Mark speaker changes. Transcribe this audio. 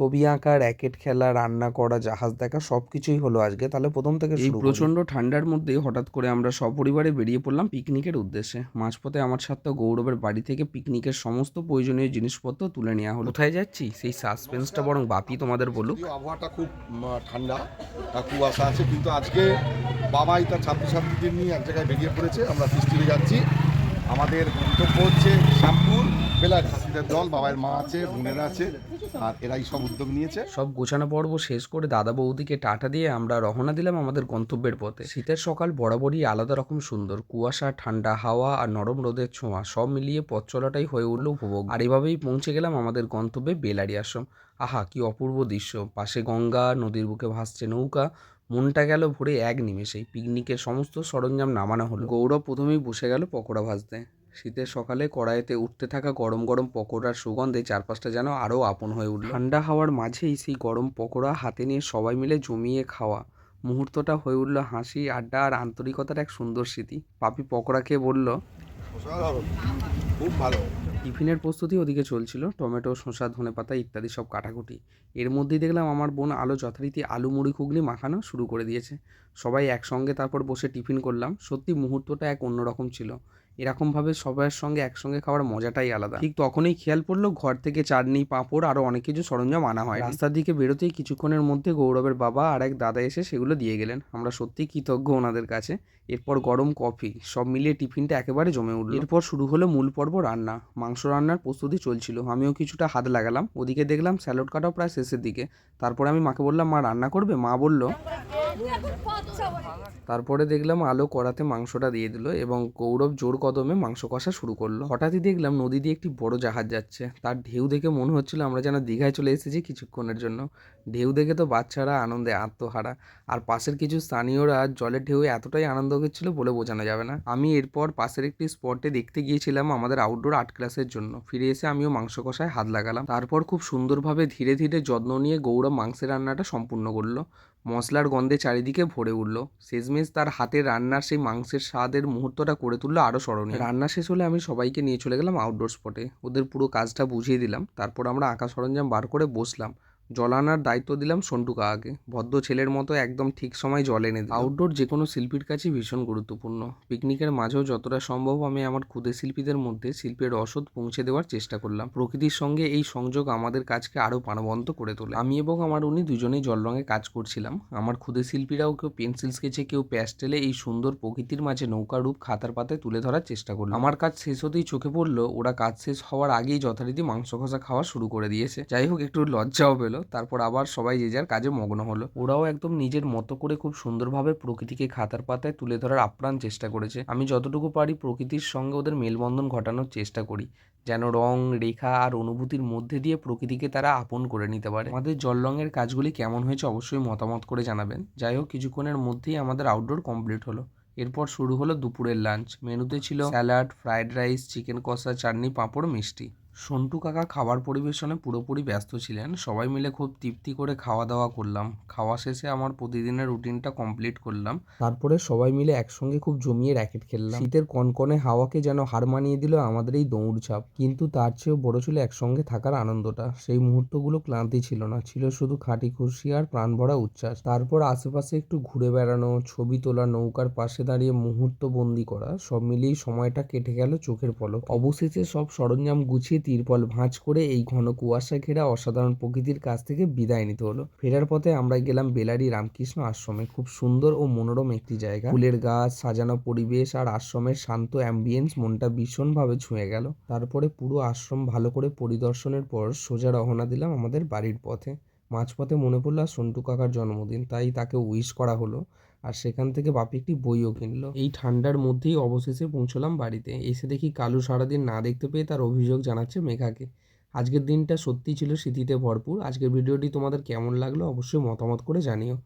Speaker 1: ছবি আঁকা র্যাকেট খেলা রান্না করা জাহাজ দেখা সব কিছুই হলো আজকে। তাহলে প্রথম থেকে এই। প্রচণ্ড ঠান্ডার মধ্যে হঠাৎ করে আমরা সপরিবারে বেরিয়ে পড়লাম পিকনিকের উদ্দেশ্যে। মাঝপথে আমার সাথে গৌরবের বাড়ি থেকে পিকনিকের সমস্ত প্রয়োজনীয় জিনিসপত্র তুলে নেওয়া হলো। কোথায় যাচ্ছি? সেই সাসপেন্সটা বরং বাপি তোমাদের বলুক।
Speaker 2: আবহাওয়াটা খুব ঠান্ডা। কুয়াশা আছে কিন্তু আজকে বাবাই তার ছাত্রছাত্রীদের নিয়ে এক জায়গায় বেরিয়ে পড়েছে। আমরা ফিস্টিতে যাচ্ছি। আমাদের গন্তব্য হচ্ছে শ্যামপুর। হাসিদের দল, বাবার মা আছে, বোনেরা আছে, আর এরাই সব উদ্যোগ নিয়েছে।
Speaker 1: সব গোছানো পর্ব শেষ করে দাদা বৌদিকে টাটা দিয়ে আমরা রওনা দিলাম আমাদের গন্তব্যের পথে। শীতের সকাল বরাবরই আলাদা রকম সুন্দর। কুয়াশা, ঠান্ডা, হাওয়া আর নরম রোদের ছোঁয়া সব মিলিয়ে পথ চলাটাই হয়ে উঠল উপভোগ। আর এভাবেই পৌঁছে গেলাম আমাদের গন্তব্যে বেলারি আশ্রম। আহা, কি অপূর্ব দৃশ্য। পাশে গঙ্গা, নদীর বুকে ভাসছে নৌকা। মনটা গেল ভরে এক নিমেষেই। পিকনিকের সমস্ত সরঞ্জাম নামানো হলো। গৌরব প্রথমেই বসে গেল পকোড়া ভাজতে। শীতের সকালে কড়াইতে উঠতে থাকা গরম গরম পকোড়ার সুগন্ধে চারপাশটা যেন আরও আপন হয়ে উঠল। ঠান্ডা হাওয়ার মাঝেই সেই গরম পকোড়া হাতে নিয়ে সবাই মিলে জমিয়ে খাওয়া। মুহূর্তটা হয়ে উঠল হাসি আড্ডা আর আন্তরিকতার এক সুন্দর স্মৃতি। পাপি পকোড়া খেয়ে বলল
Speaker 2: খুব ভালো।
Speaker 1: টিফিনের প্রস্তুতি ওদিকে চলছিল টমেটো শসা ধনেপাতা ইত্যাদি সব কাটাকুটি। এর মধ্যেই দেখলাম আমার বোন আলো যথারীতি আলু মুড়ি ঘুগনি মাখানো শুরু করে দিয়েছে। সবাই একসঙ্গে তারপর বসে টিফিন করলাম। সত্যি মুহূর্তটা এক অন্যরকম ছিল। এরকমভাবে সবার সঙ্গে একসঙ্গে খাওয়ার মজাটাই আলাদা। ঠিক তখনই খেয়াল পড়ল, ঘর থেকে চাটনি, পাঁপড় আরও অনেক কিছু সরঞ্জাম আনা হয় রাস্তার দিকে বেরোতেই কিছুক্ষণের মধ্যে গৌরবের বাবা আর এক দাদা এসে সেগুলো দিয়ে গেলেন। আমরা সত্যিই কৃতজ্ঞ ওনাদের কাছে। এরপর গরম কফি, সব মিলিয়ে টিফিনটা একেবারে জমে উঠল। এরপর শুরু হলো মূল পর্ব রান্না। মাংস রান্নার প্রস্তুতি চলছিল। আমিও কিছুটা হাত লাগালাম। ওদিকে দেখলাম স্যালাড কাটাও প্রায় শেষের দিকে। তারপরে আমি মাকে বললাম, মা, রান্না করবে? মা বলল, তারপরে দেখলাম আলো কড়াতে মাংসটা দিয়ে দিল এবং গৌরব জোর কদমে মাংস কষা শুরু করল। হঠাৎই দেখলাম নদী দিয়ে একটি বড় জাহাজ যাচ্ছে। তার ঢেউ দেখে মনে হচ্ছিল আমরা যেন দীঘায় চলে এসেছি কিছুক্ষণের জন্য। ঢেউ দেখে তো বাচ্চারা আনন্দে আত্মহারা। আর পাশের কিছু স্থানীয়রা জলের ঢেউ এতটাই আনন্দ করছিল বলে বোঝানো যাবে না। আমি এরপর পাশের একটি স্পটে দেখতে গিয়েছিলাম আমাদের আউটডোর আর্ট ক্লাসের জন্য। ফিরে এসে আমিও মাংস কষায় হাত লাগালাম। তারপর খুব সুন্দরভাবে ধীরে ধীরে যত্ন নিয়ে গৌরব মাংসের রান্নাটা সম্পূর্ণ করল। মশলার গন্ধে চারিদিকে ভরে উঠল। শেষমেশ তার হাতে রান্নার সেই মাংসের স্বাদের মুহূর্তটা করে তুললো আরও স্মরণীয়। রান্না শেষ হলে আমি সবাইকে নিয়ে চলে গেলাম আউটডোর স্পটে ওদের পুরো কাজটা বুঝিয়ে দিলাম। তারপর আমরা আঁকা সরঞ্জাম বার করে বসলাম। জল আনার দায়িত্ব দিলাম সন্টু কাকাকে ভদ্র ছেলের মতো একদম ঠিক সময় জল এনে আউটডোর যে কোনো শিল্পীর কাছেই ভীষণ গুরুত্বপূর্ণ। পিকনিকের মাঝেও যতটা সম্ভব আমি আমার ক্ষুদে শিল্পীদের মধ্যে শিল্পের রসদ পৌঁছে দেওয়ার চেষ্টা করলাম। প্রকৃতির সঙ্গে এই সংযোগ আমাদের কাজকে আরও প্রাণবন্ত করে তোলে। আমি এবং আমার উনি দুজনেই জল রঙে কাজ করছিলাম। আমার ক্ষুদে শিল্পীরাও কেউ পেন্সিল স্কেচে, কেউ প্যাস্টেলে এই সুন্দর প্রকৃতির মাঝে নৌকা রূপ খাতার পাতায় তুলে ধরার চেষ্টা করল আমার কাজ শেষ হতেই চোখে পড়ল, ওরা কাজ শেষ হওয়ার আগেই যথারীতি মাংস কষা খাওয়া শুরু করে দিয়েছে। যাই হোক, একটু লজ্জাও পেল। তারপর আবার সবাই যে যার কাজে মগ্ন হলো। ওরাও একদম নিজের মতো করে খুব সুন্দরভাবে প্রকৃতিকে খাতার পাতায় তুলে ধরার আপ্রাণ চেষ্টা করেছে। আমি যতটুকু পারি প্রকৃতির সঙ্গে ওদের মেলবন্ধন ঘটানোর চেষ্টা করি, যেন রং, রেখা আর অনুভূতির মধ্যে দিয়ে প্রকৃতিকে তারা আপন করে নিতে পারে। আমাদের জল রঙের কাজগুলি কেমন হয়েছে অবশ্যই মতামত করে জানাবেন। যাই হোক, কিছুক্ষণের মধ্যেই আমাদের আউটডোর কমপ্লিট হলো। এরপর শুরু হলো দুপুরের লাঞ্চ মেনুতে ছিল স্যালাড ফ্রাইড রাইস চিকেন কষা, চাটনি, পাঁপড়, মিষ্টি। সন্টু কাকা খাবার পরিবেশনে পুরোপুরি ব্যস্ত ছিলেন। সবাই মিলে খুব তৃপ্তি করে খাওয়া দাওয়া করলাম। খাওয়া শেষে আমার প্রতিদিনের রুটিনটা কমপ্লিট করলাম। তারপরে সবাই মিলে একসঙ্গে খুব জমিয়ে র্যাকেট খেললাম। শীতের কনকনে হাওয়াকে যেন হার মানিয়ে দিল আমাদের এই দৌড়ঝাঁপ কিন্তু তার চেয়েও বড় ছিল একসঙ্গে থাকার আনন্দটা। সেই মুহূর্তগুলো ক্লান্তি ছিল না। ছিল শুধু খাঁটি খুশি আর প্রাণ ভরা উচ্ছ্বাস। তারপর আশেপাশে একটু ঘুরে বেড়ানো, ছবি তোলা, নৌকার পাশে দাঁড়িয়ে মুহূর্ত বন্দি করা, সব মিলিয়েই সময়টা কেটে গেল চোখের পলক। অবশেষে সব সরঞ্জাম গুছিয়ে তিরপল ভাঁজ করে এই ঘন কুয়াশা ঘেরা অসাধারণ প্রকৃতির কাছ থেকে বিদায় নিতে হলো। ফেরার পথে আমরা গেলাম বেলারি রামকৃষ্ণ আশ্রমে। খুব সুন্দর ও মনোরম একটি জায়গা। ফুলের গাছ, সাজানো পরিবেশ আর আশ্রমের শান্ত অ্যাম্বিয়েন্স মনটা ভীষণভাবে ছুঁয়ে গেল। তারপরে পুরো আশ্রম ভালো করে পরিদর্শনের পর সোজা রওনা দিলাম আমাদের বাড়ির পথে। মাঝপথে মনে পড়ল সন্টু কাকার জন্মদিন, তাই তাকে উইশ করা হলো। আর সেখান থেকে বাপি একটি বইও কিনলো। এই ঠান্ডার মধ্যেই অবশেষে পৌঁছলাম বাড়িতে। এসে দেখি কালু সারাদিন না দেখতে পেয়ে তার অভিযোগ জানাচ্ছে মেঘাকে। আজকের দিনটা সত্যি ছিল স্মৃতিতে ভরপুর। আজকের ভিডিওটি তোমাদের কেমন লাগল অবশ্যই মতামত করে জানিও।